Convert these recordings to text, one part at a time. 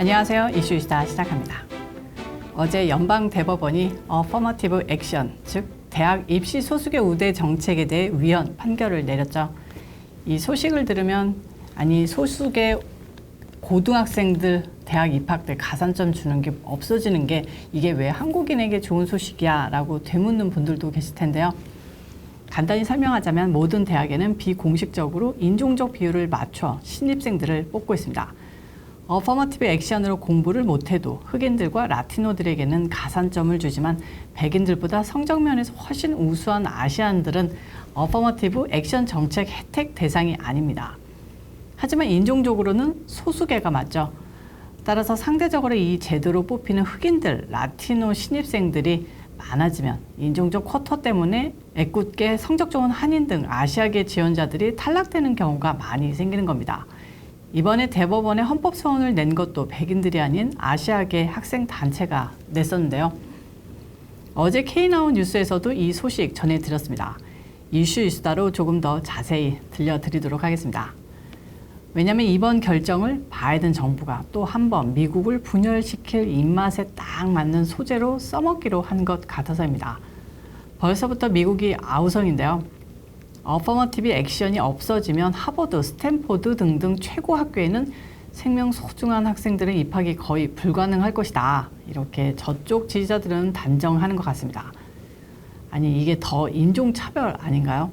안녕하세요. 이슈이스타 시작합니다. 어제 연방 대법원이 어퍼머티브 액션, 즉 대학 입시 소수계 우대 정책에 대해 위헌 판결을 내렸죠. 이 소식을 들으면 아니 소수계 고등학생들 대학 입학 때 가산점 주는 게 없어지는 게 이게 왜 한국인에게 좋은 소식이야라고 되묻는 분들도 계실 텐데요. 간단히 설명하자면 모든 대학에는 비공식적으로 인종적 비율을 맞춰 신입생들을 뽑고 있습니다. 어퍼머티브 액션으로 공부를 못해도 흑인들과 라티노들에게는 가산점을 주지만 백인들보다 성적 면에서 훨씬 우수한 아시안들은 어퍼머티브 액션 정책 혜택 대상이 아닙니다. 하지만 인종적으로는 소수계가 맞죠. 따라서 상대적으로 이 제도로 뽑히는 흑인들, 라티노 신입생들이 많아지면 인종적 쿼터 때문에 애꿎게 성적 좋은 한인 등 아시아계 지원자들이 탈락되는 경우가 많이 생기는 겁니다. 이번에 대법원에 헌법 소원을 낸 것도 백인들이 아닌 아시아계 학생 단체가 냈었는데요. 어제 K나운 뉴스에서도 이 소식 전해드렸습니다. 이슈 이수다로 조금 더 자세히 들려드리도록 하겠습니다. 왜냐하면 이번 결정을 바이든 정부가 또 한 번 미국을 분열시킬 입맛에 딱 맞는 소재로 써먹기로 한 것 같아서입니다. 벌써부터 미국이 아우성인데요. 어퍼머티브 액션이 없어지면 하버드, 스탠포드 등등 최고 학교에는 생명 소중한 학생들의 입학이 거의 불가능할 것이다. 이렇게 저쪽 지지자들은 단정하는 것 같습니다. 아니 이게 더 인종차별 아닌가요?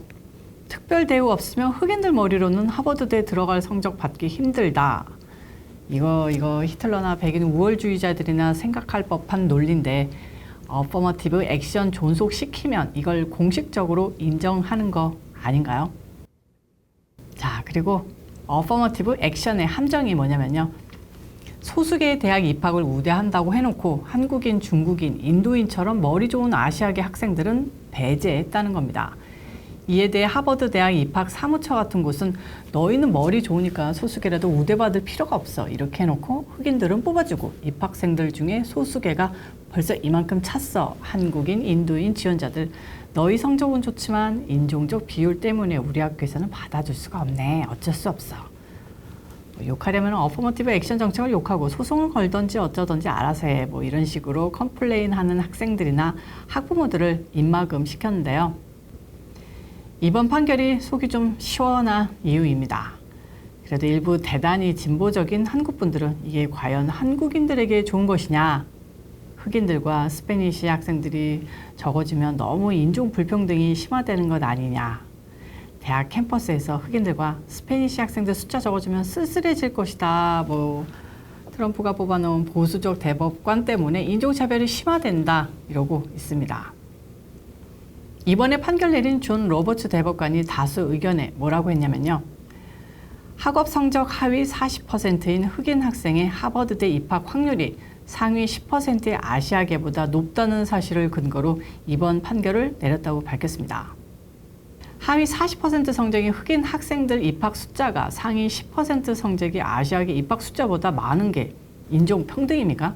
특별 대우 없으면 흑인들 머리로는 하버드대 들어갈 성적 받기 힘들다. 이거 이거 히틀러나 백인 우월주의자들이나 생각할 법한 논리인데 어퍼머티브 액션 존속시키면 이걸 공식적으로 인정하는 거 아닌가요? 자, 그리고 어퍼머티브 액션의 함정이 뭐냐면요. 소수계의 대학 입학을 우대한다고 해놓고 한국인, 중국인, 인도인처럼 머리 좋은 아시아계 학생들은 배제했다는 겁니다. 이에 대해 하버드 대학 입학 사무처 같은 곳은 너희는 머리 좋으니까 소수계라도 우대받을 필요가 없어 이렇게 해놓고 흑인들은 뽑아주고 입학생들 중에 소수계가 벌써 이만큼 찼어 한국인, 인도인 지원자들 너희 성적은 좋지만 인종적 비율 때문에 우리 학교에서는 받아줄 수가 없네 어쩔 수 없어 뭐 욕하려면 어퍼머티브 액션 정책을 욕하고 소송을 걸던지 어쩌던지 알아서 해 뭐 이런 식으로 컴플레인 하는 학생들이나 학부모들을 입막음 시켰는데요. 이번 판결이 속이 좀 시원한 이유입니다. 그래도 일부 대단히 진보적인 한국 분들은 이게 과연 한국인들에게 좋은 것이냐? 흑인들과 스페니시 학생들이 적어지면 너무 인종 불평등이 심화되는 것 아니냐? 대학 캠퍼스에서 흑인들과 스페니시 학생들 숫자 적어지면 쓸쓸해질 것이다. 뭐 트럼프가 뽑아놓은 보수적 대법관 때문에 인종차별이 심화된다. 이러고 있습니다. 이번에 판결 내린 존 로버츠 대법관이 다수 의견에 뭐라고 했냐면요. 학업 성적 하위 40%인 흑인 학생의 하버드대 입학 확률이 상위 10%의 아시아계보다 높다는 사실을 근거로 이번 판결을 내렸다고 밝혔습니다. 하위 40% 성적인 흑인 학생들 입학 숫자가 상위 10% 성적의 아시아계 입학 숫자보다 많은 게 인종 평등입니까?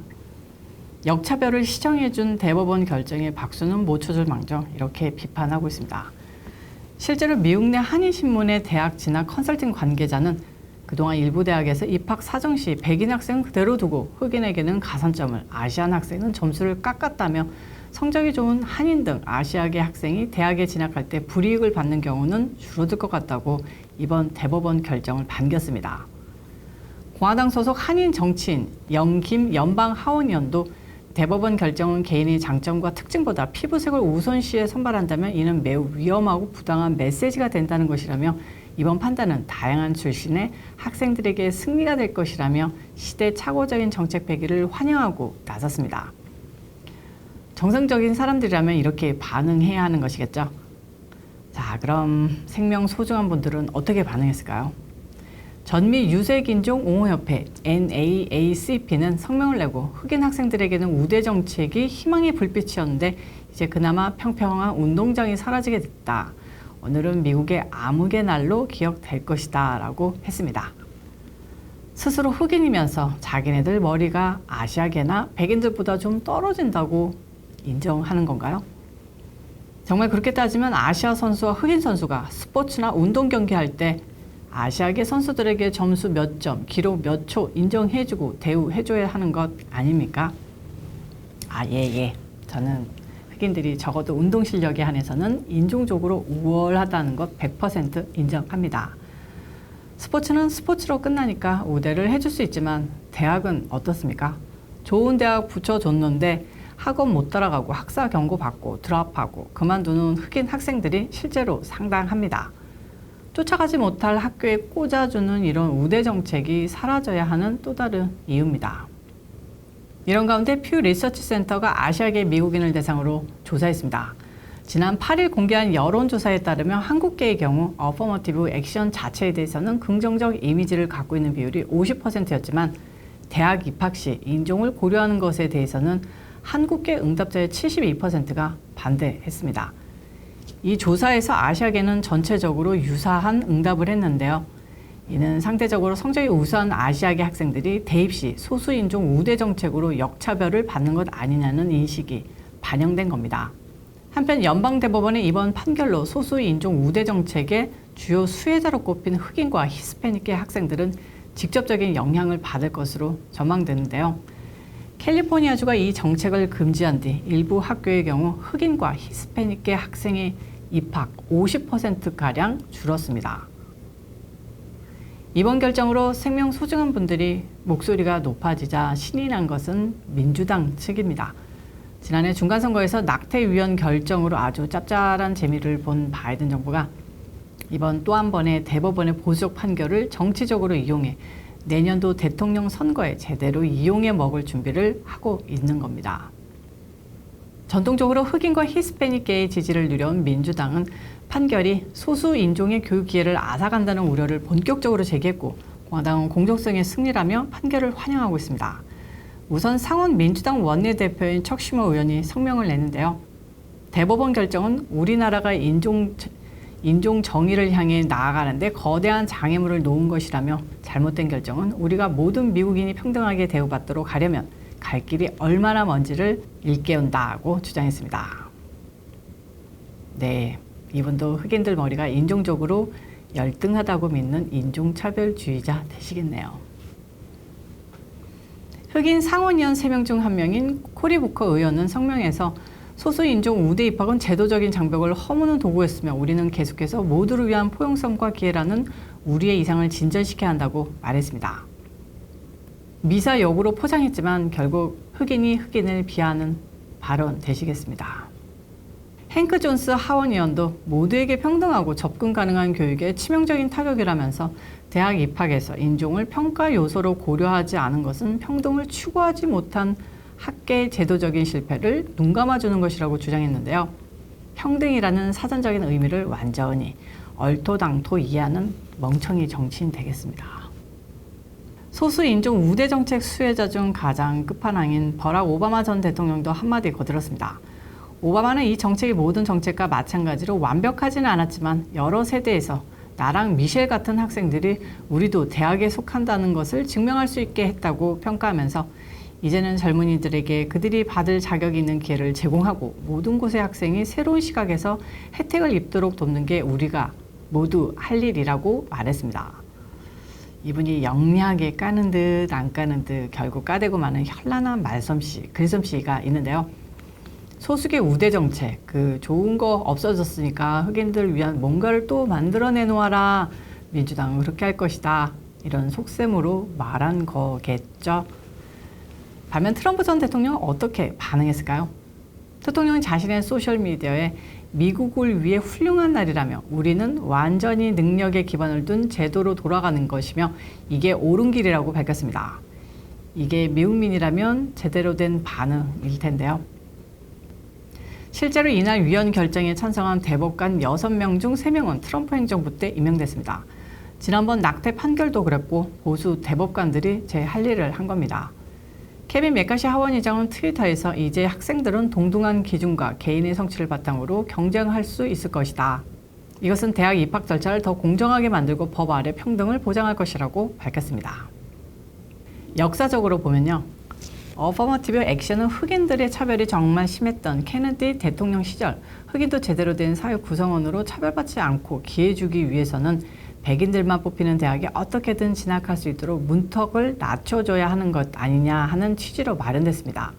역차별을 시정해준 대법원 결정에 박수는 못 쳐줄 망정 이렇게 비판하고 있습니다. 실제로 미국 내 한인신문의 대학 진학 컨설팅 관계자는 그동안 일부 대학에서 입학 사정 시 백인 학생 그대로 두고 흑인에게는 가산점을 아시안 학생은 점수를 깎았다며 성적이 좋은 한인 등 아시아계 학생이 대학에 진학할 때 불이익을 받는 경우는 줄어들 것 같다고 이번 대법원 결정을 반겼습니다. 공화당 소속 한인 정치인 영김 연방 하원의원도 대법원 결정은 개인의 장점과 특징보다 피부색을 우선시해 선발한다면 이는 매우 위험하고 부당한 메시지가 된다는 것이라며 이번 판단은 다양한 출신의 학생들에게 승리가 될 것이라며 시대착오적인 정책 배기를 환영하고 나섰습니다. 정상적인 사람들이라면 이렇게 반응해야 하는 것이겠죠. 자, 그럼 생명 소중한 분들은 어떻게 반응했을까요? 전미 유색인종 옹호협회 NAACP는 성명을 내고 흑인 학생들에게는 우대 정책이 희망의 불빛이었는데 이제 그나마 평평한 운동장이 사라지게 됐다. 오늘은 미국의 암흑의 날로 기억될 것이다 라고 했습니다. 스스로 흑인이면서 자기네들 머리가 아시아계나 백인들보다 좀 떨어진다고 인정하는 건가요? 정말 그렇게 따지면 아시아 선수와 흑인 선수가 스포츠나 운동 경기할 때 아시아계 선수들에게 점수 몇 점, 기록 몇 초 인정해주고 대우해줘야 하는 것 아닙니까? 아, 예, 예. 저는 흑인들이 적어도 운동 실력에 한해서는 인종적으로 우월하다는 것 100% 인정합니다. 스포츠는 스포츠로 끝나니까 우대를 해줄 수 있지만 대학은 어떻습니까? 좋은 대학 붙여줬는데 학원 못 따라가고 학사 경고 받고 드랍하고 그만두는 흑인 학생들이 실제로 상당합니다. 쫓아가지 못할 학교에 꽂아주는 이런 우대 정책이 사라져야 하는 또 다른 이유입니다. 이런 가운데 퓨 리서치 센터가 아시아계 미국인을 대상으로 조사했습니다. 지난 8일 공개한 여론조사에 따르면 한국계의 경우 어퍼머티브 액션 자체에 대해서는 긍정적 이미지를 갖고 있는 비율이 50%였지만 대학 입학 시 인종을 고려하는 것에 대해서는 한국계 응답자의 72%가 반대했습니다. 이 조사에서 아시아계는 전체적으로 유사한 응답을 했는데요. 이는 상대적으로 성적이 우수한 아시아계 학생들이 대입 시 소수인종 우대 정책으로 역차별을 받는 것 아니냐는 인식이 반영된 겁니다. 한편 연방대법원의 이번 판결로 소수인종 우대 정책의 주요 수혜자로 꼽힌 흑인과 히스패닉계 학생들은 직접적인 영향을 받을 것으로 전망되는데요. 캘리포니아주가 이 정책을 금지한 뒤 일부 학교의 경우 흑인과 히스패닉계 학생의 입학 50%가량 줄었습니다. 이번 결정으로 생명 소중한 분들이 목소리가 높아지자 신이 난 것은 민주당 측입니다. 지난해 중간선거에서 낙태 위원 결정으로 아주 짭짤한 재미를 본 바이든 정부가 이번 또 한 번의 대법원의 보수적 판결을 정치적으로 이용해 내년도 대통령 선거에 제대로 이용해 먹을 준비를 하고 있는 겁니다. 전통적으로 흑인과 히스패닉계의 지지를 누려온 민주당은 판결이 소수 인종의 교육 기회를 앗아간다는 우려를 본격적으로 제기했고 공화당은 공정성의 승리라며 판결을 환영하고 있습니다. 우선 상원 민주당 원내대표인 척시모 의원이 성명을 내는데요. 대법원 결정은 우리나라가 인종 인종 정의를 향해 나아가는데 거대한 장애물을 놓은 것이라며 잘못된 결정은 우리가 모든 미국인이 평등하게 대우받도록 하려면 갈 길이 얼마나 먼지를 일깨운다고 주장했습니다. 네, 이분도 흑인들 머리가 인종적으로 열등하다고 믿는 인종차별주의자 되시겠네요. 흑인 상원의원 3명 중한 명인 코리 부커 의원은 성명에서 소수 인종 우대 입학은 제도적인 장벽을 허무는 도구였으며 우리는 계속해서 모두를 위한 포용성과 기회라는 우리의 이상을 진전시켜야 한다고 말했습니다. 미사 역으로 포장했지만 결국 흑인이 흑인을 비하하는 발언 되시겠습니다. 행크 존스 하원 의원도 모두에게 평등하고 접근 가능한 교육에 치명적인 타격이라면서 대학 입학에서 인종을 평가 요소로 고려하지 않은 것은 평등을 추구하지 못한 학계의 제도적인 실패를 눈감아주는 것이라고 주장했는데요. 평등이라는 사전적인 의미를 완전히 얼토당토 이해하는 멍청이 정치인 되겠습니다. 소수 인종 우대 정책 수혜자 중 가장 끝판왕인 버락 오바마 전 대통령도 한마디 거들었습니다. 오바마는 이 정책이 모든 정책과 마찬가지로 완벽하지는 않았지만 여러 세대에서 나랑 미셸 같은 학생들이 우리도 대학에 속한다는 것을 증명할 수 있게 했다고 평가하면서 이제는 젊은이들에게 그들이 받을 자격 있는 기회를 제공하고 모든 곳의 학생이 새로운 시각에서 혜택을 입도록 돕는 게 우리가 모두 할 일이라고 말했습니다. 이분이 영리하게 까는 듯 안 까는 듯 결국 까대고 마는 현란한 말솜씨, 글솜씨가 있는데요. 소수계 우대 정책, 그 좋은 거 없어졌으니까 흑인들 위한 뭔가를 또 만들어내 놓아라. 민주당은 그렇게 할 것이다. 이런 속셈으로 말한 거겠죠. 반면 트럼프 전 대통령은 어떻게 반응했을까요? 대통령은 자신의 소셜미디어에 미국을 위해 훌륭한 날이라며 우리는 완전히 능력에 기반을 둔 제도로 돌아가는 것이며 이게 옳은 길이라고 밝혔습니다. 이게 미국민이라면 제대로 된 반응일 텐데요. 실제로 이날 위원 결정에 찬성한 대법관 6명 중 3명은 트럼프 행정부 때 임명됐습니다. 지난번 낙태 판결도 그랬고 보수 대법관들이 제 할 일을 한 겁니다. 케빈 메카시 하원의장은 트위터에서 이제 학생들은 동등한 기준과 개인의 성취를 바탕으로 경쟁할 수 있을 것이다. 이것은 대학 입학 절차를 더 공정하게 만들고 법 아래 평등을 보장할 것이라고 밝혔습니다. 역사적으로 보면요. 어퍼머티브 액션은 흑인들의 차별이 정말 심했던 케네디 대통령 시절 흑인도 제대로 된 사회 구성원으로 차별받지 않고 기회 주기 위해서는 백인들만 뽑히는 대학에 어떻게든 진학할 수 있도록 문턱을 낮춰줘야 하는 것 아니냐 하는 취지로 마련됐습니다.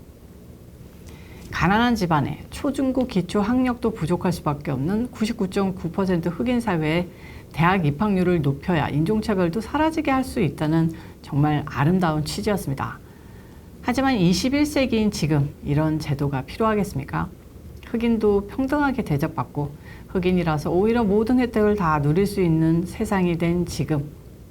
가난한 집안에 초중고 기초 학력도 부족할 수밖에 없는 99.9% 흑인 사회에 대학 입학률을 높여야 인종차별도 사라지게 할 수 있다는 정말 아름다운 취지였습니다. 하지만 21세기인 지금 이런 제도가 필요하겠습니까? 흑인도 평등하게 대접받고 흑인이라서 오히려 모든 혜택을 다 누릴 수 있는 세상이 된 지금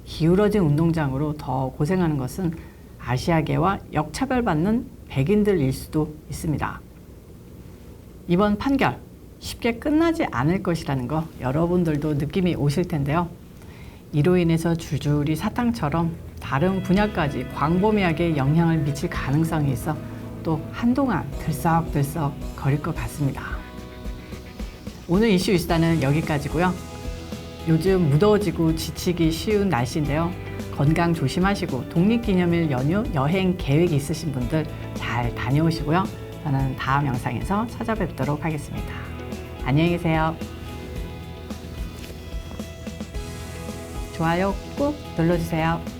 기울어진 운동장으로 더 고생하는 것은 아시아계와 역차별받는 백인들일 수도 있습니다. 이번 판결 쉽게 끝나지 않을 것이라는 거 여러분들도 느낌이 오실 텐데요. 이로 인해서 줄줄이 사탕처럼 다른 분야까지 광범위하게 영향을 미칠 가능성이 있어 또 한동안 들썩들썩 거릴 것 같습니다. 오늘 이슈 이스타는 여기까지고요. 요즘 무더워지고 지치기 쉬운 날씨인데요. 건강 조심하시고 독립기념일 연휴 여행 계획 있으신 분들 잘 다녀오시고요. 저는 다음 영상에서 찾아뵙도록 하겠습니다. 안녕히 계세요. 좋아요 꾹 눌러주세요.